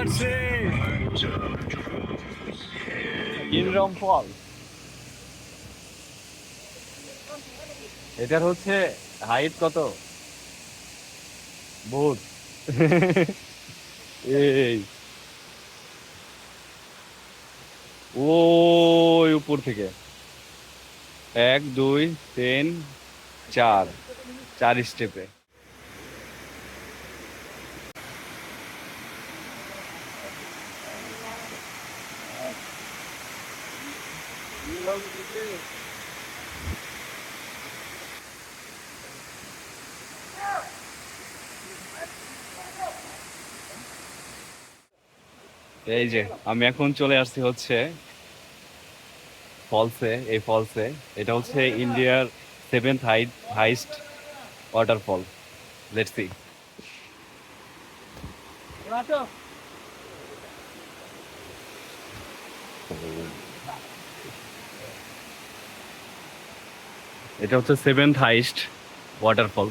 আসছে ইনরম ফল। এটার হচ্ছে হাইট কত? বহুত। এই। ওই উপর থেকে। এক, দুই, তিন, চার। চার স্টেপে এই যে, আমি এখন চলে আসছি হচ্ছে ফলসে এই ফলসে এটা হচ্ছে ইন্ডিয়ার seventh height highest waterfall let's see এটা হচ্ছে সেভেন্থ হাইস্ট ওয়াটারফল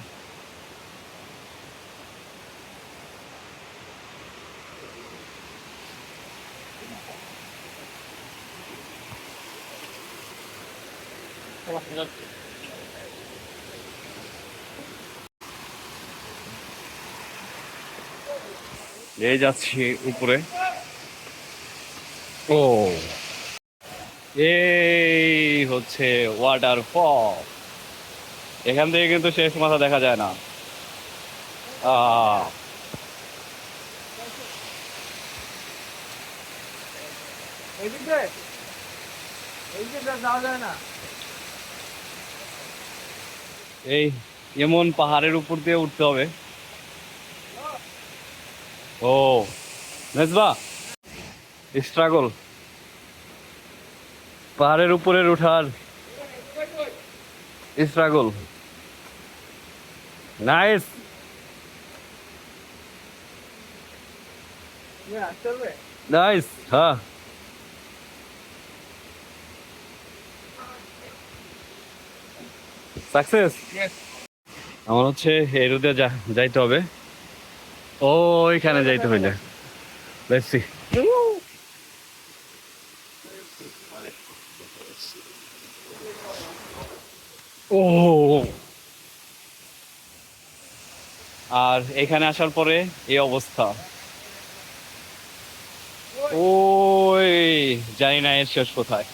এই যাচ্ছি উপরে। ও। এই হচ্ছে ওয়াটারফল এখান থেকে কিন্তু শেষ মাথা দেখা যায় না। এই এমন পাহাড়ের উপর দিয়ে উঠতে হবে। ও মেজবা স্ট্রাগল পাহাড়ের উপরের ওঠার স্ট্রাগল নাইস নাইস হ্যাঁ। সাকসেস আমার হচ্ছে যা যাইতে হবে। ও ওইখানে যাইতে হইলে লেটস সি ও আর এখানে আসার পরে এই অবস্থা। ওই জানি না এর শেষ কোথায়।